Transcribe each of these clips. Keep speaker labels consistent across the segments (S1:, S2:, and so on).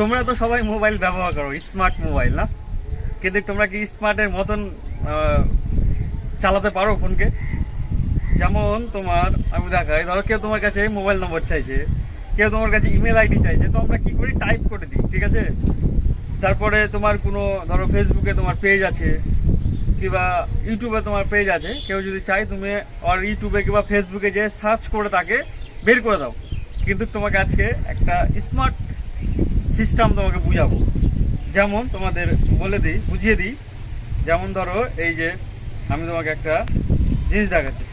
S1: তোমরা তো সবাই মোবাইল ব্যবহার করো স্মার্ট মোবাইল না? কিন্তু তোমরা কি স্মার্টের মতন চালাতে পারো ফোনকে? যেমন তোমার, আমি দেখাই, ধরো কেউ তোমার কাছে মোবাইল নম্বর চাইছে, কেউ তোমার কাছে ইমেল আইডি চাইছে, তো আমরা কি করি? টাইপ করে দিই, ঠিক আছে? তারপরে তোমার কোনো, ধরো ফেসবুকে তোমার পেজ আছে, কিংবা ইউটিউবে তোমার পেজ আছে, কেউ যদি চাই তুমি আর ইউটিউবে কিংবা ফেসবুকে যে সার্চ করে তাকে বের করে দাও। কিন্তু তোমাকে আজকে একটা স্মার্ট সিস্টেম তোমাকে বুঝাবো। যেমন তোমাদের বলে দিই, বুঝিয়ে দিই। যেমন ধরো, এই যে আমি তোমাকে একটা জিনিস দেখাচ্ছি।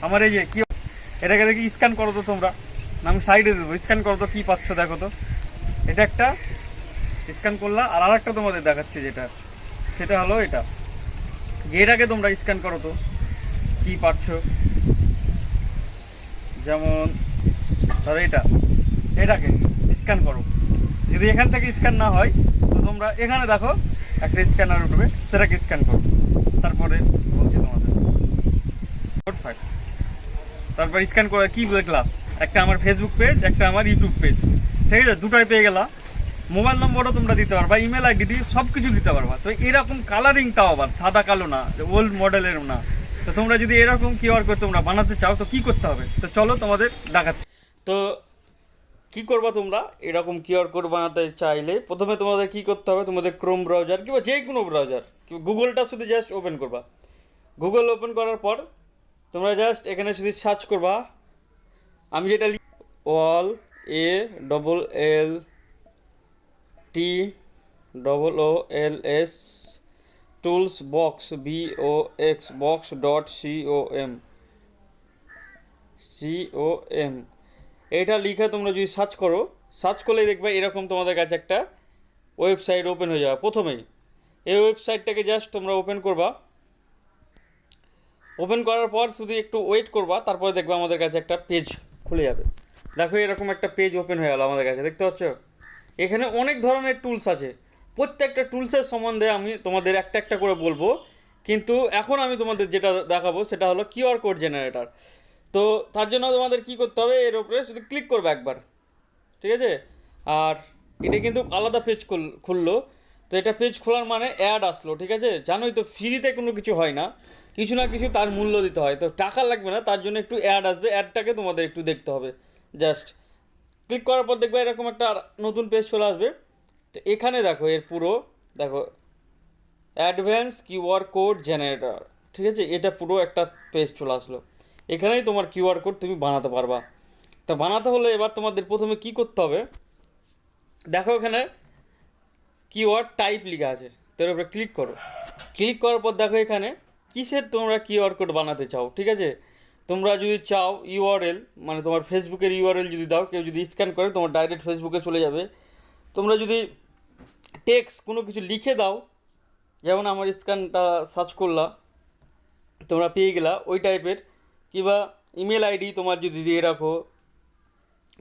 S1: আমার এই যে কি, এটাকে দেখি স্ক্যান করো তো তোমরা। আমি সাইডে দেবো। স্ক্যান করো তো, কী পাচ্ছ দেখো তো। এটা একটা স্ক্যান করলা, আর আরেকটা তোমাদের দেখাচ্ছি যেটা। সেটা হলো এটা। যে এটাকে তোমরা স্ক্যান করো তো, কী পাচ্ছ। যেমন ধরো এটা। এটাকে স্ক্যান করো। যদি এখান থেকে স্ক্যান না হয়, তো তোমরা এখানে দেখো, একটা স্ক্যানার উঠবে, সেটাকে স্ক্যান করো। তারপরে বলছি তোমাদের। তারপর স্ক্যান করে কি দেখলাম? একটা আমার ফেসবুক পেজ একটা আমার ইউটিউব পেজ ঠিক আছে? দুটাই পেয়ে গেলা। মোবাইল নম্বরও তোমরা দিতে পারবা ইমেল আইডি সব কিছু দিতে পারবা। তো এরকম কালারিং তাও আবার, সাদা কালো না ওল্ড মডেলের না। তো তোমরা যদি এরকম কিউআর কোড তোমরা বানাতে চাও, তো কি করতে হবে? তো চলো তোমাদের দেখাচ্ছি। তো কি করবা তোমরা? এরকম কিউআর কোড বানাতে চাইলে প্রথমে তোমাদের কি করতে হবে? তোমাদের ক্রোম ব্রাউজার কিংবা যে কোনো ব্রাউজার গুগলটা শুধু জাস্ট ওপেন করবা। গুগল ওপেন করার পর তোমরা জাস্ট এখানে শুধু সার্চ করবা। আমি যেটা ওয়াল A double L T double O L S tools box B O X box dot C O M C O M এটা লিখে তোমরা যদি সার্চ করো সার্চ করলেই দেখবে এরকম তোমাদের কাছে একটা ওয়েবসাইট ওপেন হয়ে যাবে। প্রথমেই এই ওয়েবসাইটটাকে জাস্ট তোমরা ওপেন করবা। ওপেন করার পর শুধু একটু ওয়েট করবা, তারপরে দেখবে আমাদের কাছে একটা পেজ খুলে যাবে। দেখো এরকম একটা পেজ ওপেন হয়ে গেল আমাদের কাছে, দেখতে পাচ্ছ? এখানে অনেক ধরনের টুলস আছে। প্রত্যেকটা টুলসের সম্বন্ধে আমি তোমাদের একটা একটা করে বলব। কিন্তু এখন আমি তোমাদের যেটা দেখাবো, সেটা হলো কিউআর কোড জেনারেটর। তো তার জন্য তোমাদের কি করতে হবে, এর উপরে শুধু ক্লিক করবে একবার, ঠিক আছে? আর এটা কিন্তু আলাদা পেজ খুললো। তো এটা পেজ খোলার মানে অ্যাড আসলো, ঠিক আছে? জানোই তো ফ্রিতে কোনো কিছু হয় না। কিছু না কিছু তার মূল্য দিতে হয়। তো টাকা লাগবে না, তার জন্য একটু অ্যাড আসবে। অ্যাডটাকে তোমাদের একটু দেখতে হবে। জাস্ট ক্লিক করার পর দেখবে এরকম একটা নতুন পেজ চলে আসবে। তো এখানে দেখো, এর পুরো, দেখো অ্যাডভান্স কিউআর কোড জেনারেটর ঠিক আছে? এটা পুরো একটা পেজ চলে আসলো। এখানেই তোমার কিউআর কোড তুমি বানাতে পারবা। তা বানাতে হলে এবার তোমাদের প্রথমে কি করতে হবে? দেখো এখানে কিওয়ার্ড টাইপ লেখা আছে তার উপরে ক্লিক করো। ক্লিক করার পর দেখো এখানে কিসের তোমরা কিউআর কোড বানাতে চাও, ঠিক আছে? তোমরা যদি চাও ইউআরএল মানে তোমার ফেসবুকের ইউআরএল যদি দাও, কেউ যদি স্ক্যান করে তোমার ডাইরেক্ট ফেসবুকে চলে যাবে। তোমরা যদি টেক্স কোনো কিছু লিখে দাও, যেমন আমার স্ক্যানটা সার্চ করলা, তোমরা পেয়ে গেলা, ওই টাইপের কিংবা ইমেল আইডি তোমার যদি দিয়ে রাখো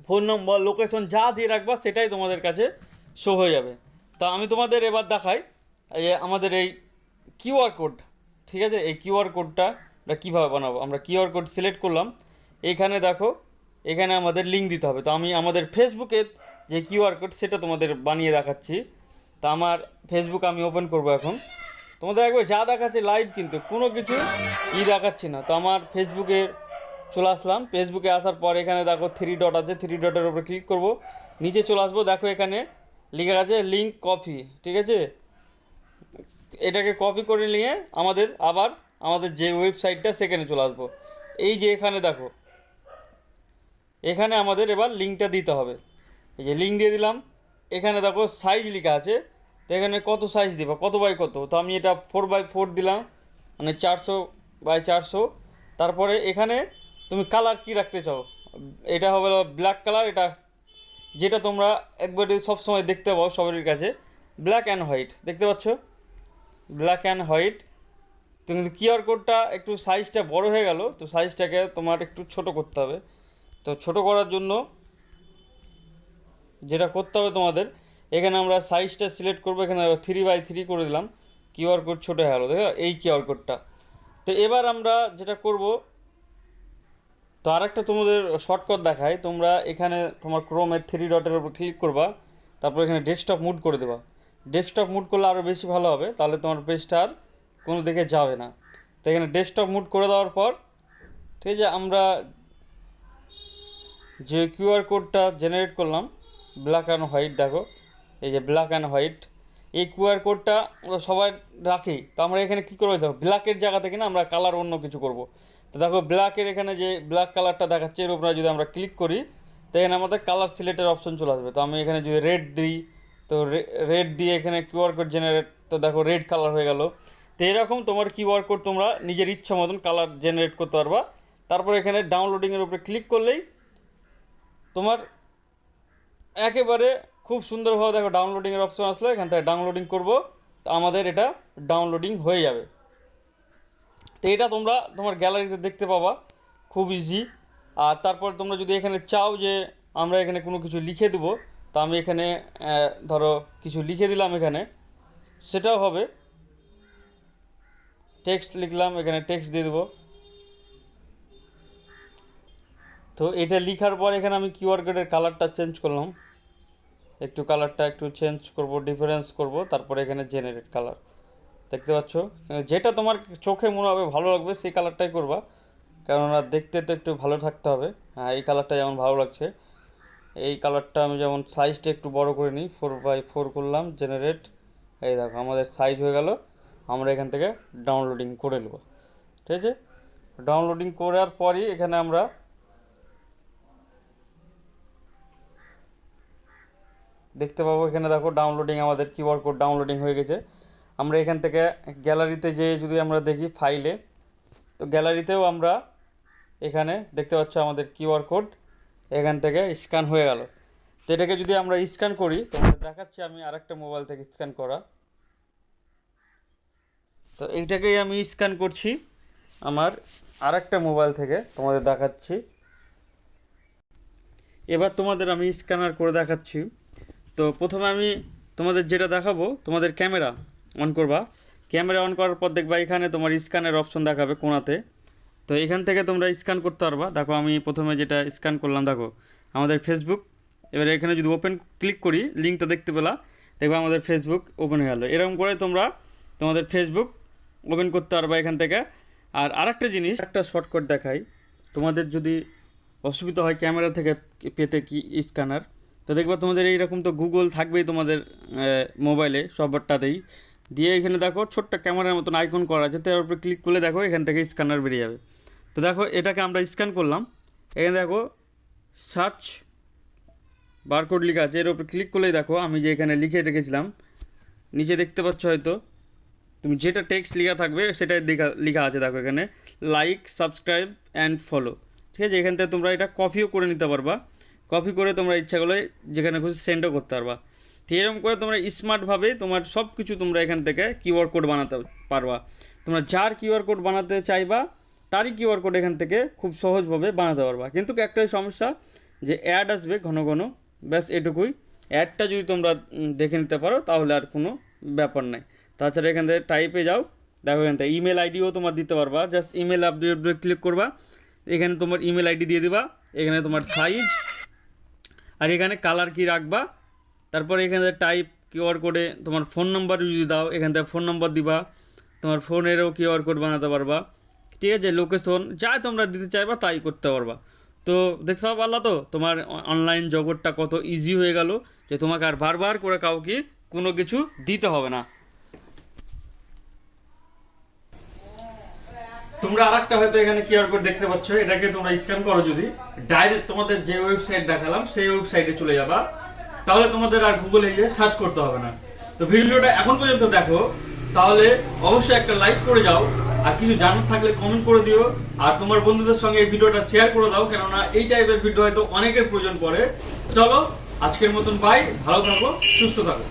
S1: ফোন নম্বর লোকেশন যা দিয়ে রাখবা সেটাই তোমাদের কাছে শো হয়ে যাবে। তা আমি তোমাদের এবার দেখাই যে আমাদের এই কিউআর কোড ঠিক আছে? এই কিউআর কোডটা আমরা কীভাবে বানাবো? আমরা কিউআর কোড সিলেক্ট করলাম, এইখানে দেখো, এখানে আমাদের লিঙ্ক দিতে হবে। তো আমি আমাদের ফেসবুকের যে কিউআর কোড সেটা তোমাদের বানিয়ে দেখাচ্ছি। তা আমার ফেসবুক আমি ওপেন করব এখন। তোমাদের একবার যা দেখাচ্ছে লাইভ কিন্তু কোনো কিছু ই দেখাচ্ছি না। তো আমার ফেসবুকে চলে আসলাম। ফেসবুকে আসার পর এখানে দেখো থ্রি ডট আছে। থ্রি ডটের উপরে ক্লিক করব। নিচে চলে আসব। দেখো এখানে লিখে আছে লিঙ্ক কপি ঠিক আছে? এটাকে কপি করে নিয়ে আমাদের আবার আমাদের যে ওয়েবসাইটটা সেখানে চলে আসব। এই যে এখানে দেখো। এখানে আমাদের এবার লিঙ্কটা দিতে হবে। এই যে লিঙ্ক দিয়ে দিলাম। এখানে দেখো সাইজ লেখা আছে। তো এখানে কত সাইজ দিবা? কত বাই কত? তো আমি এটা ফোর বাই ফোর দিলাম মানে চারশো বাই চারশো। তারপরে এখানে তুমি কালার কি রাখতে চাও? এটা হবে ব্ল্যাক কালার এটা যেটা তোমরা একবারে সবসময় দেখতে পাও সবারই কাছে। ব্ল্যাক অ্যান্ড হোয়াইট দেখতে পাচ্ছ? ব্ল্যাক অ্যান্ড হোয়াইট কিন্তু কিউআর কোডটা একটু সাইজটা বড় হয়ে গেল, তো সাইজটাকে তোমার একটু ছোট করতে হবে। তো ছোট করার জন্য যেটা করতে হবে তোমাদের এখানে আমরা সাইজটা সিলেক্ট করব, এখানে থ্রি বাই থ্রি করে দিলাম। কিউআর কোড ছোটো হয়ে গেলো, দেখো? এই কিউআর কোডটা তো এবার আমরা যেটা করব, তো আরেকটা তোমাদের শর্টকাট দেখাই। তোমরা এখানে তোমার ক্রোমের থ্রি ডটের উপর ক্লিক করবা, তারপর এখানে ডেস্কটপ মুড করে দেবা। ডেস্কটপ মুড করলে আরও বেশি ভালো হবে, তাহলে তোমার পেজটা আর কোনো দিকে যাবে না। তো এখানে ডেস্কটপ মুড করে দেওয়ার পর, ঠিক আছে, আমরা যে কিউআর কোডটা জেনারেট করলাম ব্ল্যাক অ্যান্ড হোয়াইট দেখো। এই যে ব্ল্যাক অ্যান্ড হোয়াইট এই কিউআর কোডটা আমরা সবাই রাখি। তো আমরা এখানে কী করব? দেখো ব্ল্যাকের জায়গা থেকে না আমরা কালার অন্য কিছু করব। তো দেখো ব্ল্যাকের এখানে যে ব্ল্যাক কালারটা দেখাচ্ছে, এর উপরে যদি আমরা ক্লিক করি, তো এখানে আমাদের কালার সিলেক্টের অপশন চলে আসবে। তো আমি এখানে যদি রেড দিই, তো রেড দিয়ে এখানে কিউআর কোড জেনারেট তো দেখো রেড কালার হয়ে গেল। তো এরকম তোমার কিউআর কোড তোমরা নিজের ইচ্ছা মতন কালার জেনারেট করতে পারবা। তারপর এখানে ডাউনলোডিংয়ের উপরে ক্লিক করলেই তোমার একেবারে খুব সুন্দরভাবে দেখো ডাউনলোডিংয়ের অপশন আসলো, এখান থেকে ডাউনলোডিং করব। তো আমাদের এটা ডাউনলোডিং হয়ে যাবে। তো এটা তোমরা তোমার গ্যালারিতে দেখতে পাবা, খুব ইজি আর তারপর তোমরা যদি এখানে চাও যে আমরা এখানে কোনো কিছু লিখে দেবো, তো আমি এখানে ধরো কিছু লিখে দিলাম এখানে। সেটাও হবে। টেক্সট লিখলাম, এখানে টেক্সট দিয়ে দেবো। তো এটা লিখার পর এখানে আমি কিউআর কোডের কালারটা চেঞ্জ করলাম। একটু কালারটা একটু চেঞ্জ করব ডিফারেন্স করব, তারপরে এখানে জেনারেট কালার দেখতে পাচ্ছ? যেটা তোমার চোখে মনে হবে ভালো লাগবে, সেই কালারটাই করবা। কেননা দেখতে তো একটু ভালো থাকতে হবে। হ্যাঁ এই কালারটা যেমন ভালো লাগছে। এই কালারটা আমি যেমন সাইজটা একটু বড় করে নিই ফোর বাই ফোর করলাম জেনারেট এই দেখো, আমাদের সাইজ হয়ে গেল। আমরা এখান থেকে ডাউনলোডিং করে নেব। ঠিক আছে? ডাউনলোডিং করার পরই এখানে আমরা দেখতে পাবো। এখানে দেখো ডাউনলোডিং আমাদের কিউআর কোড ডাউনলোডিং হয়ে গেছে। আমরা এখান থেকে গ্যালারিতে যেয়ে যদি আমরা দেখি ফাইলে তো গ্যালারিতেও আমরা এখানে দেখতে পাচ্ছ আমাদের কিউআর কোড এখান থেকে স্ক্যান হয়ে গেল। তো এটাকে যদি আমরা স্ক্যান করি তোমাদের দেখাচ্ছি আমি আরেকটা মোবাইল থেকে স্ক্যান করা। তো এইটাকেই আমি স্ক্যান করছি আমার আরেকটা মোবাইল থেকে, তোমাদের দেখাচ্ছি। এবার তোমাদের আমি স্ক্যানার করে দেখাচ্ছি। তো প্রথমে আমি তোমাদের যেটা দেখাবো, তোমাদের ক্যামেরা অন করবা। ক্যামেরা অন করার পর দেখবা এখানে তোমার স্ক্যানের অপশন দেখাবে কোনাতে তো এখান থেকে তোমরা স্ক্যান করতে পারবা। দেখো, আমি প্রথমে যেটা স্ক্যান করলাম, দেখো, আমাদের ফেসবুক এবার এখানে যদি ওপেন ক্লিক করি লিঙ্কটা দেখতে পেলা। দেখবা আমাদের ফেসবুক ওপেন হয়ে গেলো। এরকম করে তোমরা তোমাদের ফেসবুক ওপেন করতে পারবা এখান থেকে। আর আরেকটা জিনিস, একটা শর্টকাট দেখাই। তোমাদের যদি অসুবিধা হয় ক্যামেরা থেকে পেতে কি স্ক্যানার তো দেখবা তোমাদের এইরকম তো গুগল থাকবেই তোমাদের মোবাইলে সবটাতেই। দিয়ে এখানে দেখো ছোট্ট ক্যামেরার মতন আইকন করা আছে তার উপরে ক্লিক করলে দেখো এখান থেকে স্ক্যানার বেরিয়ে যাবে। তো দেখো এটাকে আমরা স্ক্যান করলাম, এখানে দেখো সার্চ বারকোড লেখা আছে, এর উপরে ক্লিক করলেই দেখো আমি যে এখানে লিখে রেখেছিলাম, নিচে দেখতে পাচ্ছ হয়তো, তুমি যেটা টেক্সট লেখা থাকবে সেটাই লেখা লেখা আছে দেখো এখানে লাইক সাবস্ক্রাইব অ্যান্ড ফলো ঠিক আছে, এখান থেকে তোমরা এটা কপিও করে নিতে পারবা। কপি করে তোমরা ইচ্ছা করলে যেখানে খুশি সেন্ডও করতে পারবা। তো এরকম করে তোমরা স্মার্টভাবে তোমার সব কিছু তোমরা এখান থেকে কিউআর কোড বানাতে পারবা। তোমরা যার কিউআর কোড বানাতে চাইবা, তারই কিউআর কোড এখান থেকে খুব সহজভাবে বানাতে পারবা। কিন্তু একটাই সমস্যা যে অ্যাড আসবে ঘন ঘন, ব্যাস এটুকুই। অ্যাডটা যদি তোমরা দেখে নিতে পারো, তাহলে আর কোনো ব্যাপার নাই। তাছাড়া এখান থেকে টাইপে যাও, দেখো এখান থেকে ইমেল আইডিও তোমার দিতে পারবা। জাস্ট ইমেল আপডেট ক্লিক করবা। এখানে তোমার ইমেল আইডি দিয়ে দিবা। এখানে তোমার সাইজ আর এখানে কালার কি রাখবা? তারপরে এখানে টাইপ কিউআর কোডে তোমার ফোন নাম্বার যদি দাও, এখান থেকে ফোন নাম্বার দিবা। তোমার ফোনেরও কিউআর কোড বানাতে পারবা। ঠিক আছে লোকেশন যা তোমরা দিতে চাইবা তাই করতে পারবা। তো দেখতে পারলা তো? তোমার অনলাইন জগৎটা কত ইজি হয়ে গেল যে তোমাকে আর বারবার করে কাউকে কোনো কিছু দিতে হবে না। তোমরা আরেকটা হয়তো এখানে কিউআর কোড দেখতে পাচ্ছ, এটাকে তোমরা স্ক্যান করো যদি। ডাইরেক্ট তোমাদের যে ওয়েবসাইট দেখালাম, সেই ওয়েবসাইটে চলে যাবা। তাহলে তোমাদের আর গুগলে গিয়ে সার্চ করতে হবে না। তো ভিডিওটা এখন পর্যন্ত দেখো, তাহলে অবশ্যই একটা লাইক করে যাও, আর কিছু জানার থাকলে কমেন্ট করে দিও। আর তোমার বন্ধুদের সঙ্গে এই ভিডিওটা শেয়ার করে দাও, কেননা এই টাইপের ভিডিও হয়তো অনেকের প্রয়োজন পড়ে। চলো, আজকের মতন বাই ভালো থাকো, সুস্থ থাকো।